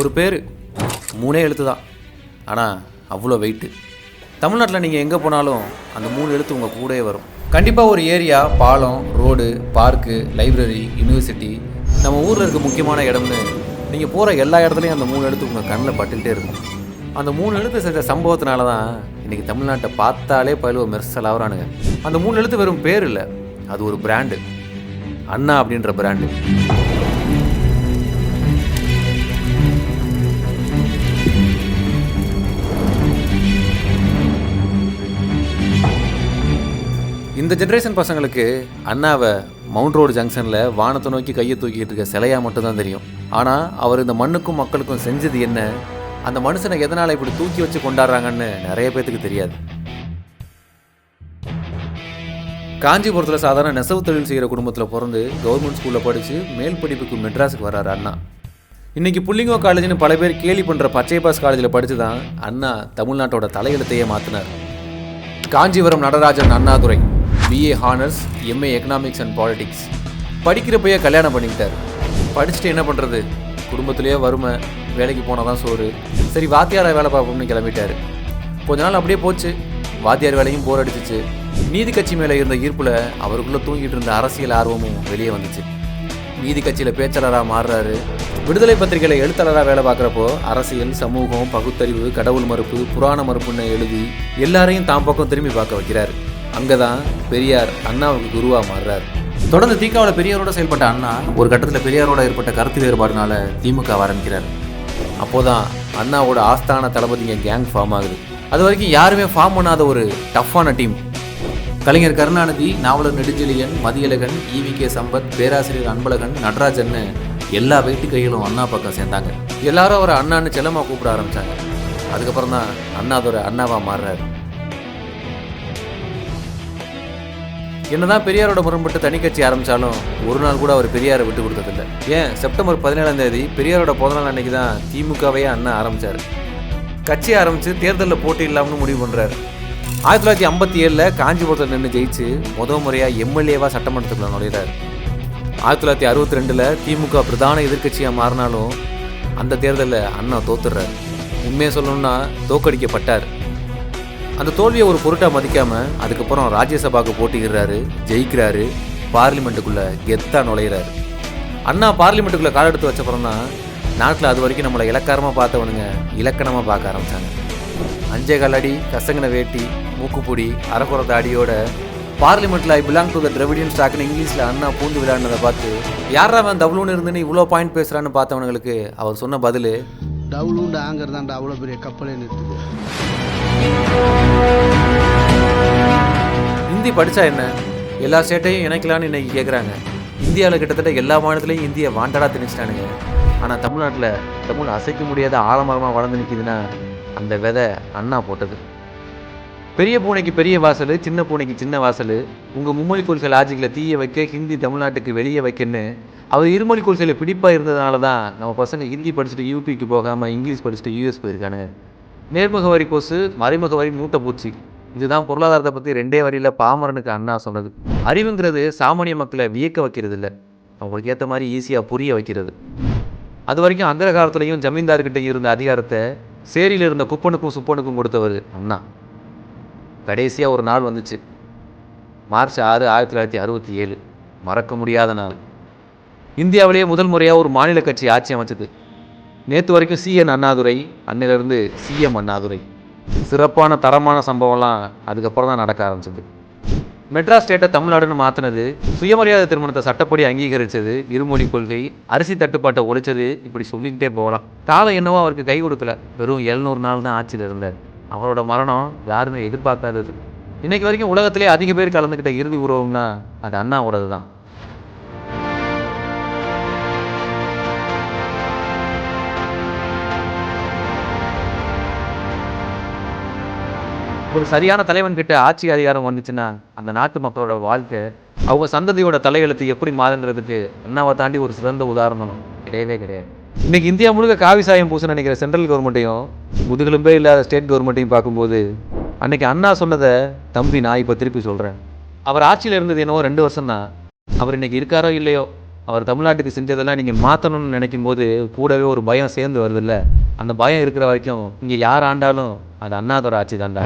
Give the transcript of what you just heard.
ஒரு பேர் மூணே எழுத்து தான். ஆனால் அவ்வளோ வெயிட்டு தமிழ்நாட்டில் நீங்கள் எங்கே போனாலும் அந்த மூணு எழுத்து உங்கள் கூடவே வரும். கண்டிப்பாக ஒரு ஏரியா பாலம் ரோடு பார்க்கு லைப்ரரி யூனிவர்சிட்டி நம்ம ஊரில் இருக்க முக்கியமான இடம்னு நீங்கள் போகிற எல்லா இடத்துலையும் அந்த மூணு எழுத்து உங்கள் கண்ணில் பட்டுக்கிட்டே இருக்கும். அந்த மூணு எழுத்து செஞ்ச சம்பவத்தினால தான் இன்றைக்கி தமிழ்நாட்டை பார்த்தாலே பயிலுவ மெர்சல் ஆகுறானுங்க. அந்த மூணு எழுத்து வெறும் பேர் இல்லை அது ஒரு பிராண்டு அண்ணா அப்படின்ற பிராண்டு இந்த ஜென்ரேஷன் பசங்களுக்கு அண்ணாவை மவுண்ட் ரோடு ஜங்ஷனில் வானத்தை நோக்கி கையை தூக்கிட்டு இருக்க சிலையாக மட்டும்தான் தெரியும். ஆனால் அவர் இந்த மண்ணுக்கும் மக்களுக்கும் செஞ்சது என்ன? அந்த மனுஷனை எதனால் இப்படி தூக்கி வச்சு கொண்டாடுறாங்கன்னு நிறைய பேத்துக்கு தெரியாது. காஞ்சிபுரத்தில் சாதாரண நெசவு தொழில் செய்கிற குடும்பத்தில் பிறந்து கவர்மெண்ட் ஸ்கூலில் படித்து மேல் படிப்புக்கு மெட்ராஸுக்கு வர்றாரு அண்ணா. இன்றைக்கி புள்ளிங்கோ காலேஜ்னு பல பேர் கேலி பண்ணுற பச்சை பாஸ் காலேஜில் படித்து தான் அண்ணா தமிழ்நாட்டோட தலையெழுத்தையே மாற்றினார் Kanchipuram Natarajan Annadurai. BA honours MA economics and politics படிக்கிறப்பையே கல்யாணம் பண்ணிக்கிட்டார். படிச்சுட்டு என்ன பண்ணுறது குடும்பத்துலேயே வறுமை வேலைக்கு போனால் தான் சோறு. சரி வாத்தியாரை வேலை பார்ப்போம்னு கிளம்பிட்டார். கொஞ்ச நாள் அப்படியே போச்சு. வாத்தியார் வேலையும் போர் அடிச்சிச்சு. நீதி கட்சி மேலே இருந்த ஈர்ப்பில் அவருக்குள்ளே தூங்கிட்டு இருந்த அரசியல் ஆர்வமும் வெளியே வந்துச்சு. நீதி கட்சியில் பேச்சாளராக மாறுறாரு. விடுதலை பத்திரிகையில் எழுத்தாளராக வேலை பார்க்குறப்போ அரசியல் சமூகம் பகுத்தறிவு கடவுள் மறுப்பு புராண மறுப்புன்னு எழுதி எல்லாரையும் தாம் பக்கம் திரும்பி பார்க்க வைக்கிறார். அங்கே தான் பெரியார் அண்ணாவுக்கு குருவாக மாறுறார். தொடர்ந்து தீக்காவில் பெரியாரோட செயல்பட்ட அண்ணா ஒரு கட்டத்தில் பெரியாரோட ஏற்பட்ட கருத்து வேறுபாடுனால திமுக ஆரம்பிக்கிறார் அப்போதான் அண்ணாவோட ஆஸ்தான தளபதிங்க கேங் ஃபார்ம் ஆகுது. அது வரைக்கும் யாருமே ஃபார்ம் பண்ணாத ஒரு டஃப்பான team Kalaignar Karunanidhi Navalar Nedunchezhiyan Mathiyazhagan EV K Sampath பேராசிரியர் அன்பழகன் நடராஜன்னு எல்லா வெயிட்டு கைகளும் அண்ணா பக்கம் சேர்ந்தாங்க. எல்லாரும் அவரை அண்ணான்னு செல்லமாக கூப்பிட ஆரம்பித்தாங்க அதுக்கப்புறம் தான் அண்ணாதோட அண்ணாவாக மாறுறாரு. என்னதான் பெரியாரோட முரண்பட்டு தனி கட்சி ஆரம்பிச்சாலும் ஒரு நாள் கூட அவர் பெரியாரை விட்டு கொடுத்ததில்லை. ஏன்? செப்டம்பர் பதினேழாம் தேதி பெரியாரோட பிறந்தநாள் அன்னைக்கு தான் திமுகவையே அண்ணா ஆரம்பிச்சார். கட்சி ஆரம்பித்து தேர்தலில் போட்டி இல்லாமல்னு முடிவு பண்ணுறாரு ஆயிரத்தி தொள்ளாயிரத்தி ஐம்பத்தி ஏழில் காஞ்சிபுரத்தில் நின்று ஜெயிச்சு முத முறையாக எம்எல்ஏவாக சட்டமன்றத்துக்குள்ள நுழையிறார். ஆயிரத்தி தொள்ளாயிரத்தி அறுபத்தி ரெண்டில் திமுக பிரதான எதிர்க்கட்சியாக மாறினாலும் அந்த தேர்தலில் அண்ணா தோத்துடுறாரு. உண்மையை சொல்லணும்னா தோக்கடிக்கப்பட்டார். அந்த தோல்வியை ஒரு பொருட்டாக மதிக்காமல் அதுக்கப்புறம் ராஜ்யசபாவுக்கு போட்டிக்கிறாரு ஜெயிக்கிறாரு பார்லிமெண்ட்டுக்குள்ளே கெத்தாக நுழையிறாரு. அண்ணா பார்லிமெண்ட்டுக்குள்ளே கால் எடுத்து வச்சப்புறம் தான் நாட்டில் அது வரைக்கும் நம்மளை இலக்காரமாக பார்த்தவனுங்க இலக்கணமாக பார்க்க ஆரம்பித்தாங்க அஞ்சே கால் அடி கசங்கின வேட்டி மூக்குப்பொடி அரைக்குற தாடியோட பார்லிமெண்ட்டில் I belong to the Dravidian ஸ்டாக்னு இங்கிலீஷில் அண்ணா பூந்து விளையாடினதை பார்த்து யாரா அவன் தவளூன்னு இருந்துன்னு இவ்வளோ பாயிண்ட் பேசுகிறான்னு பார்த்தவனுங்களுக்கு அவர் சொன்ன பதில்? டவுலூண்டு ஆங்கர் தான் அவ்வளோ பெரிய கப்பலே நிறுத்துது. படித்தா என்ன? எல்லா ஸ்டேட்டையும் இணைக்கலான்னு இன்னைக்கு கேட்குறாங்க இந்தியாவில் கிட்டத்தட்ட எல்லா மாநிலத்திலையும் இந்தியை வாண்டடாக திணிச்சிட்டானுங்க. ஆனால் தமிழ்நாட்டில் தமிழ் அசைக்க முடியாத ஆலமரமாக வளர்ந்து நிற்கிதுன்னா அந்த விதை அண்ணா போட்டது. பெரிய பூனைக்கு பெரிய வாசல் சின்ன பூனைக்கு சின்ன வாசல் உங்கள் மும்மொழி கொள்கை லாஜிக்கில் தீய வைக்க ஹிந்தி தமிழ்நாட்டுக்கு வெளியே வைக்கன்னு அவர் இருமொழி கொள்கையில் பிடிப்பாக இருந்ததுனால தான் நம்ம பசங்க ஹிந்தி படிச்சுட்டு யூபிக்கு போகாமல் இங்கிலீஷ் படிச்சுட்டு யூஎஸ் போயிருக்கானுங்க. நேர்முக வரி கோசு மறைமுக வரி மூட்டை பூச்சி. இதுதான் பொருளாதாரத்தை பற்றி ரெண்டே வரியில் பாமரனுக்கு அண்ணா சொன்னது அறிவுங்கிறது சாமானிய மக்களை வியக்க வைக்கிறது இல்லை அவங்களுக்கு ஏற்ற மாதிரி ஈஸியாக புரிய வைக்கிறது. அது வரைக்கும் அந்த காலத்துலேயும் ஜமீன்தார்கிட்ட இருந்த அதிகாரத்தை சேரியில் இருந்த குப்பனுக்கும் சுப்பனுக்கும் கொடுத்தவர் அண்ணா. கடைசியாக ஒரு நாள் வந்துச்சு. மார்ச் ஆறு ஆயிரத்தி தொள்ளாயிரத்தி அறுபத்தி ஏழு. மறக்க முடியாத நாள். இந்தியாவிலேயே முதல் முறையாக ஒரு மாநில கட்சி ஆட்சி அமைச்சது. நேற்று வரைக்கும் சிஎன் அண்ணாதுரை அன்னிலிருந்து சிஎம் அண்ணாதுரை. சிறப்பான தரமான சம்பவம்லாம் அதுக்கப்புறம் தான் நடக்க ஆரம்பிச்சது. மெட்ராஸ் ஸ்டேட்டை தமிழ்நாடுன்னு மாற்றினது சுயமரியாதை திருமணத்தை சட்டப்படி அங்கீகரித்தது இருமொழி கொள்கை அரிசி தட்டுப்பாட்டை ஒழிச்சது இப்படி சொல்லிக்கிட்டே போகலாம். காலம் என்னவோ அவருக்கு கை கொடுக்கல. வெறும் எழுநூறு நாள் தான் ஆட்சியில் இருந்தார். அவரோட மரணம் யாருமே எதிர்பார்க்காதது. இன்னைக்கு வரைக்கும் உலகத்திலே அதிக பேர் கலந்துக்கிட்ட இறுதி உறவுன்னா அது அண்ணாவோடது தான் ஒரு சரியான தலைவன் கிட்ட ஆட்சி அதிகாரம் வந்துச்சுன்னா அந்த நாட்டு மக்களோட வாழ்க்கை அவங்க சந்ததியோட தலையெழுத்து எப்படி மாறுன்றதுக்கு அண்ணாவை தாண்டி ஒரு சிறந்த உதாரணம் கிடையவே கிடையாது. இன்னைக்கு இந்தியா முழுக்க காவி சாயம் பூச நினைக்கிற சென்ட்ரல் கவர்மெண்ட்டையும் முதுகெலும்பே இல்லாத ஸ்டேட் கவர்மெண்ட்டையும் பார்க்கும்போது அன்னைக்கு அண்ணா சொன்னதை தம்பி நான் இப்போ திருப்பி சொல்கிறேன் அவர் ஆட்சியில் இருந்தது என்னவோ ரெண்டு வருஷம் தான் அவர் இன்னைக்கு இருக்காரோ இல்லையோ அவர் தமிழ்நாட்டுக்கு செஞ்சதெல்லாம் நீங்கள் மாற்றணும்னு நினைக்கும் போது கூடவே ஒரு பயம் சேர்ந்து வருதில்ல. அந்த பயம் இருக்கிற வரைக்கும் இங்கே யார் ஆண்டாலும் அது அண்ணாதோட ஆட்சி தான்டா